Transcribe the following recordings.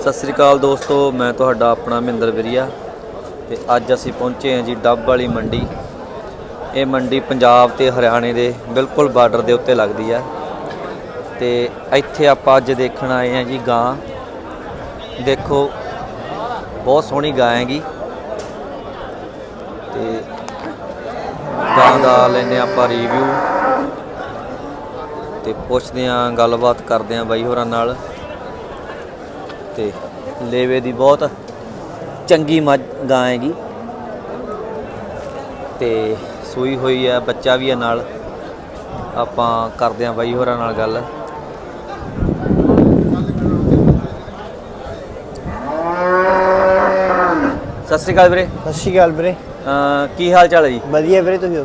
ਸਤਿ ਸ੍ਰੀ ਅਕਾਲ ਦੋਸਤੋ, ਮੈਂ ਤੁਹਾਡਾ ਆਪਣਾ ਮਹਿੰਦਰ ਵਿਰੀਆ ਤੇ ਅੱਜ ਅਸੀਂ ਪਹੁੰਚੇ ਹਾਂ ਜੀ ਡੱਬ ਵਾਲੀ ਮੰਡੀ। ਇਹ ਮੰਡੀ ਪੰਜਾਬ ਤੇ ਹਰਿਆਣੇ ਦੇ ਬਿਲਕੁਲ ਬਾਰਡਰ ਦੇ ਉੱਤੇ ਲੱਗਦੀ ਹੈ ਤੇ ਇੱਥੇ ਆਪਾਂ ਅੱਜ ਦੇਖਣ ਆਏ ਹਾਂ ਜੀ ਗਾਂ। ਦੇਖੋ, ਬਹੁਤ ਸੋਹਣੀ ਗਾਂ ਹੈਗੀ। ਤੇ ਗਾਂ ਦਾ ਲੈਨੇ ਆਪਾਂ ਰਿਵਿਊ ਤੇ ਪੁੱਛਦੇ ਆਂ ਗੱਲਬਾਤ ਕਰਦੇ ਆਂ ਬਾਈ ਹੋਰਾਂ ਨਾਲ। ਤੇ ਲੇਵੇ ਦੀ ਬਹੁਤ ਚੰਗੀ ਮੱਝ ਗਾਂ ਹੈਗੀ ਤੇ ਸੂਈ ਹੋਈ ਹੈ ਬੱਚਾ ਵੀ ਹੈ ਨਾਲ। ਆਪਾਂ ਕਰਦੇ ਆਂ ਬਾਈ ਹੋਰਾਂ ਨਾਲ ਗੱਲ। ਸਤਿ ਸ਼੍ਰੀ ਅਕਾਲ ਵੀਰੇ। ਸਤਿ ਸ਼੍ਰੀ ਅਕਾਲ ਵੀਰੇ। ਕੀ ਹਾਲ ਚਾਲ ਹੈ ਜੀ? ਵਧੀਆ ਵੀਰੇ ਤੁਸੀਂ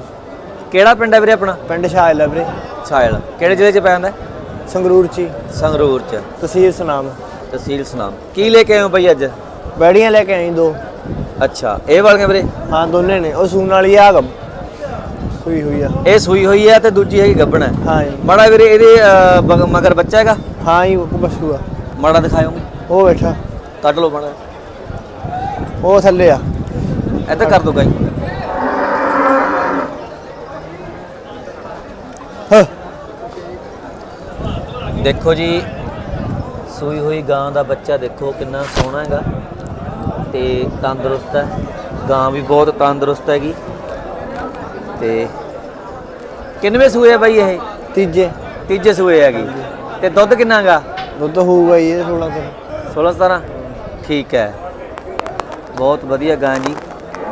ਕਿਹੜਾ ਪਿੰਡ ਹੈ ਵੀਰੇ ਆਪਣਾ? ਪਿੰਡ ਸ਼ਾਇਲ ਹੈ ਵੀਰੇ। ਸਾਇਲ ਕਿਹੜੇ ਜ਼ਿਲ੍ਹੇ 'ਚ ਪੈ ਜਾਂਦਾ? ਸੰਗਰੂਰ ਚ ਸੰਗਰੂਰ 'ਚ। ਤਹਿਸੀਲ ਸੁਨਾਮ ਤਹਿਸੀਲ ਸੁਨਾਮ। ਕੀ ਲੈ ਕੇ ਆਏ ਹੋ ਬਾਈ ਅੱਜ? ਬੈੜੀਆਂ ਲੈ ਕੇ ਆਈ ਦੋ। ਅੱਛਾ ਇਹ ਵਾਲੀਆਂ ਵੀਰੇ? ਹਾਂ ਦੋਨੇ ਨੇ। ਉਹ ਸੂਨ ਵਾਲੀ ਆ ਗੱਬ ਸੂਈ ਹੋਈ ਆ। ਇਹ ਸੂਈ ਹੋਈ ਹੈ ਤੇ ਦੂਜੀ ਹੈਗੀ ਗੱਬਣ। ਹੈ ਹਾਂ ਜੀ। ਮਾੜਾ ਵੀਰੇ ਇਹਦੇ ਅਹ, ਬਗ- ਮਗਰ ਬੱਚਾ ਹੈਗਾ? ਹਾਂ ਹੀ ਉਹ ਬਸੂ ਆ। ਮਾੜਾ ਦਿਖਾਇਓਗੇ? ਉਹ ਬੈਠਾ। ਕੱਢ ਲਓ ਮਾੜਾ। ਉਹ ਥੱਲੇ ਆ। ਇੱਧਰ ਕਰ ਦੋ ਗਾਈ। ਹਾਂ। ਦੇਖੋ ਜੀ ਸੂਈ ਹੋਈ ਗਾਂ ਦਾ ਬੱਚਾ ਦੇਖੋ ਕਿੰਨਾ ਸੋਹਣਾ ਹੈਗਾ ਤੇ ਤੰਦਰੁਸਤ ਹੈ। ਗਾਂ ਵੀ ਬਹੁਤ ਤੰਦਰੁਸਤ ਹੈਗੀ। ਤੇ ਕਿੰਨਵੇਂ ਸੂਏ ਆ ਬਾਈ ਇਹ? ਤੀਜੇ। ਤੀਜੇ ਸੂਏ ਹੈਗੀ। ਤੇ ਦੁੱਧ ਕਿੰਨਾ ਹੈਗਾ? ਦੁੱਧ ਹੋਊਗਾ ਜੀ ਇਹ 16 ਤੋਂ 16 17 ਠੀਕ ਹੈ। ਬਹੁਤ ਵਧੀਆ ਗਾਂ ਜੀ।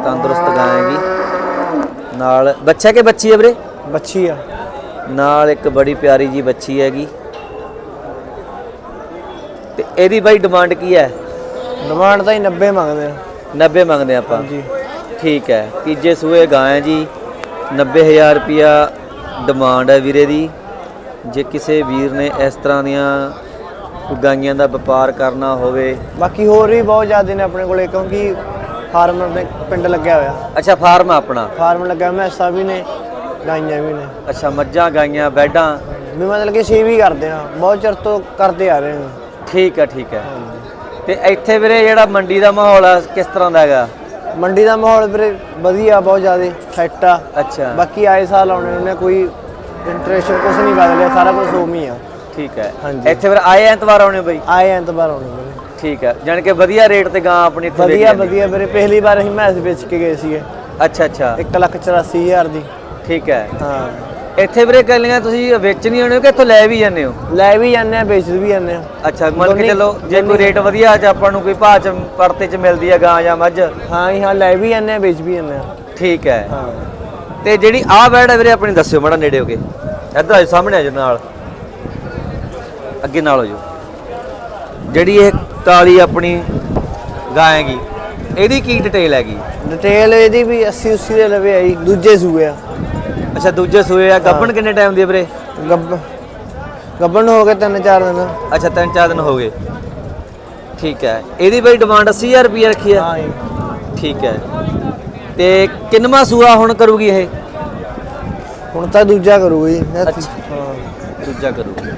ਤੰਦਰੁਸਤ ਗਾਂ ਹੈਗੀ ਨਾਲ ਬੱਚਾ ਕਿ ਬੱਚੀ ਹੈ ਵੀਰੇ? ਬੱਚੀ ਆ। ਨਾਲ ਇੱਕ ਬੜੀ ਪਿਆਰੀ ਜੀ ਬੱਚੀ ਹੈਗੀ। ਤੇ ਇਹਦੀ ਬਾਈ ਡਿਮਾਂਡ ਕੀ ਹੈ? ਡਿਮਾਂਡ ਤਾਂ ਹੀ 90 ਮੰਗਦੇ ਆ। 90 ਮੰਗਦੇ ਆਪਾਂ। ਹਾਂਜੀ। ਠੀਕ ਹੈ। ਤੀਜੇ ਸੂਏ ਗਾਂ ਹੈ ਜੀ। 90000 ਰੁਪਿਆ ਡਿਮਾਂਡ ਹੈ ਵੀਰੇ ਦੀ। ਜੇ ਕਿਸੇ ਵੀਰ ਨੇ ਇਸ ਤਰ੍ਹਾਂ ਦੀਆਂ ਗਾਈਆਂ ਦਾ ਵਪਾਰ ਕਰਨਾ ਹੋਵੇ। ਬਾਕੀ ਹੋਰ ਵੀ ਬਹੁਤ ਜ਼ਿਆਦਾ ਨੇ ਆਪਣੇ ਕੋਲੇ ਕਿਉਂਕਿ ਫਾਰਮ ਦੇ ਪਿੰਡ ਲੱਗਿਆ ਹੋਇਆ। ਅੱਛਾ ਫਾਰਮ ਆ ਆਪਣਾ? ਫਾਰਮ ਲੱਗਿਆ ਮੈਸਾਂ ਵੀ ਨੇ ਗਾਈਆਂ ਵੀ ਨੇ। ਅੱਛਾ ਮੱਝਾਂ ਗਾਈਆਂ ਬੈਡਾਂ? ਵੀ ਮਤਲਬ ਕਿ ਸੇਵ ਹੀ ਕਰਦੇ ਆ। ਬਹੁਤ ਚਿਰ ਤੋਂ ਕਰਦੇ ਆ ਰਹੇ ਹਾਂ ਠੀਕ ਹੈ ਠੀਕ ਹੈ ਤੇ ਇੱਥੇ ਵੀਰੇ ਜਿਹੜਾ ਮੰਡੀ ਦਾ ਮਾਹੌਲ ਆ ਕਿਸ ਤਰ੍ਹਾਂ ਦਾ ਹੈਗਾ? ਮੰਡੀ ਦਾ ਮਾਹੌਲ ਵੀਰੇ ਵਧੀਆ ਬਹੁਤ ਜ਼ਿਆਦਾ ਸੈੱਟ ਆ। ਅੱਛਾ। ਬਾਕੀ ਆਏ ਸਾਲ ਆਉਣੇ ਉਹਨੇ ਕੋਈ ਇੰਟਰਸਟ ਕੁਝ ਨਹੀਂ ਬਦਲਿਆ ਸਾਰਾ ਕੁਝ ਉਵੇਂ ਹੀ ਆ। ਠੀਕ ਹੈ ਹਾਂਜੀ। ਇੱਥੇ ਫਿਰ ਆਏ ਐਤਵਾਰ ਆਉਣੇ ਬਈ? ਆਏ ਐਤਵਾਰ ਆਉਣੇ ਵੀਰੇ। ਠੀਕ ਹੈ ਜਾਣੀ ਕਿ ਵਧੀਆ ਰੇਟ ਤੇ ਗਾਂ ਆਪਣੀ ਇੱਥੇ ਵਧੀਆ। ਵਧੀਆ ਵੀਰੇ। ਪਹਿਲੀ ਵਾਰ ਅਸੀਂ ਮੈਸ ਵੇਚ ਕੇ ਗਏ ਸੀਗੇ। ਅੱਛਾ ਅੱਛਾ। 184000 ਦੀ। ਠੀਕ ਹੈ ਹਾਂ। ਇੱਥੇ ਵੀਰੇ ਕੱਲੀਆਂ ਤੁਸੀਂ ਵੇਚਣੀ ਹੋਣੀ ਕਿ ਇੱਥੋਂ ਲੈ ਵੀ ਜਾਂਦੇ ਹੋ? ਲੈ ਵੀ ਜਾਂਦੇ ਆ ਵੇਚ ਵੀ ਜਾਂਦੇ ਆ ਅੱਛਾ ਮੰਨ ਕੇ ਦੋਨੇ- ਚੱਲੋ ਜੇ ਕੋਈ ਰੇਟ ਵਧੀਆ ਚ ਆਪਾਂ ਨੂੰ ਕੋਈ ਭਾਅ ਚ ਪੜਤੇ ਚ ਮਿਲਦੀ ਹੈ ਗਾਂ ਜਾਂ ਮੱਝ? ਹਾਂ ਜੀ ਹਾਂ ਲੈ ਵੀ ਜਾਂਦੇ ਆ ਵੇਚ ਵੀ ਜਾਂਦੇ ਆ ਠੀਕ ਹੈ। ਹਾਂ। ਤੇ ਜਿਹੜੀ ਆਹ ਬੈਡ ਹੈ ਵੀਰੇ ਆਪਣੀ ਦੱਸਿਓ ਮਾੜਾ ਨੇੜੇ ਹੋ ਕੇ। ਇੱਧਰ ਆਜੋ ਸਾਹਮਣੇ ਆਜੋ ਨਾਲ। ਅੱਗੇ ਨਾਲ ਹੋ ਜਾਓ। ਜਿਹੜੀ ਇਹ ਕਾਲੀ ਆਪਣੀ ਗਾਂ ਹੈਗੀ ਇਹਦੀ ਕੀ ਡਿਟੇਲ ਹੈਗੀ? ਡਿਟੇਲ ਇਹਦੀ ਵੀ 80 80 ਦੇ ਲਵੇ ਆਈ ਦੂਜੇ ਸੂਏ ਆ। ਅੱਛਾ ਦੂਜੇ ਸੂਏ ਆ। ਗੱਬਣ ਕਿੰਨੇ ਟਾਈਮ ਦੀ ਵੀਰੇ? ਗੱਬ ਗੱਬਣ ਹੋ ਗਏ ਤਿੰਨ ਚਾਰ ਦਿਨ। ਅੱਛਾ ਤਿੰਨ ਚਾਰ ਦਿਨ ਹੋ ਗਏ। ਠੀਕ ਹੈ। ਇਹਦੀ ਬਈ ਡਿਮਾਂਡ 80000 ਰੁਪਏ ਰੱਖੀ ਹੈ? ਹਾਂ ਜੀ। ਠੀਕ ਹੈ। ਤੇ ਕਿੰਨਵਾਂ ਸੂਆ ਹੁਣ ਕਰੂਗੀ ਇਹ? ਹੁਣ ਤਾਂ ਦੂਜਾ ਕਰੂਗਾ ਜੀ ਅੱਛਾ। ਹਾਂ ਦੂਜਾ ਕਰੂਗੀ।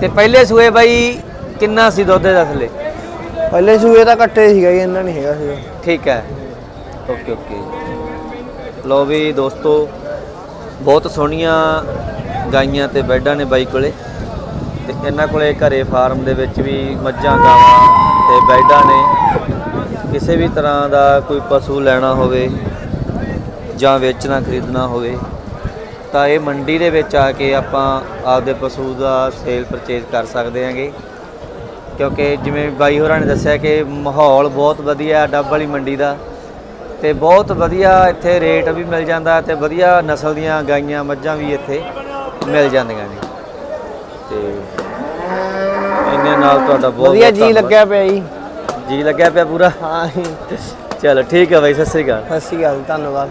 ਤੇ ਪਹਿਲੇ ਸੂਏ ਬਾਈ ਕਿੰਨਾ ਸੀ ਦੁੱਧ ਦਾ ਥੱਲੇ? ਪਹਿਲੇ ਸੂਏ ਤਾਂ ਕੱਟੇ ਸੀਗਾ ਜੀ ਇਹਨਾਂ ਨਹੀਂ ਹੈਗਾ ਸੀਗਾ। ਠੀਕ ਹੈ। Okay okay. ਲੋ ਵੀ ਦੋਸਤੋ ਬਹੁਤ ਸੋਹਣੀਆਂ ਗਾਈਆਂ ਤੇ ਬੈੱਡਾਂ ਨੇ ਬਾਈ ਕੋਲੇ। ਤੇ ਇਹਨਾਂ ਕੋਲੇ ਘਰੇ ਫਾਰਮ ਦੇ ਵਿੱਚ ਵੀ ਮੱਝਾਂ, ਗਾਵਾਂ ਤੇ ਬੈੱਡਾਂ ਨੇ। ਕਿਸੇ ਵੀ ਤਰ੍ਹਾਂ ਦਾ ਕੋਈ ਪਸ਼ੂ ਲੈਣਾ ਹੋਵੇ ਜਾਂ ਵੇਚਣਾ, ਖਰੀਦਣਾ ਹੋਵੇ, ਤਾਂ ਇਹ ਮੰਡੀ ਦੇ ਵਿੱਚ ਆ ਕੇ ਆਪਾਂ ਆਪਦੇ ਪਸ਼ੂ ਦਾ ਸੇਲ ਪਰਚੇਜ਼ ਕਰ ਸਕਦੇ ਹਾਂਗੇ। ਕਿਉਂਕਿ ਜਿਵੇਂ ਬਾਈ ਹੋਰਾਂ ਨੇ ਦੱਸਿਆ ਕਿ ਮਾਹੌਲ ਬਹੁਤ ਵਧੀਆ, ਡੱਬ ਵਾਲੀ ਮੰਡੀ ਦਾ। ਤੇ ਬਹੁਤ ਵਧੀਆ ਇੱਥੇ ਰੇਟ ਵੀ ਮਿਲ ਜਾਂਦਾ ਤੇ ਵਧੀਆ ਨਸਲ ਦੀਆਂ ਗਾਈਆਂ ਮੱਝਾਂ ਵੀ ਇੱਥੇ ਮਿਲ ਜਾਂਦੀਆਂ ਨੇ। ਤੇ ਇੰਨੇ ਨਾਲ ਤੁਹਾਡਾ ਬਹੁਤ ਵਧੀਆ ਜੀ। ਲੱਗਿਆ ਪਿਆ ਜੀ। ਜੀ ਲੱਗਿਆ ਪਿਆ ਪੂਰਾ? ਹਾਂ ਚਲੋ ਠੀਕ ਹੈ ਬਾਈ ਸਤਿ ਸ੍ਰੀ ਅਕਾਲ। ਸਤਿ ਸ਼੍ਰੀ ਅਕਾਲ ਧੰਨਵਾਦ।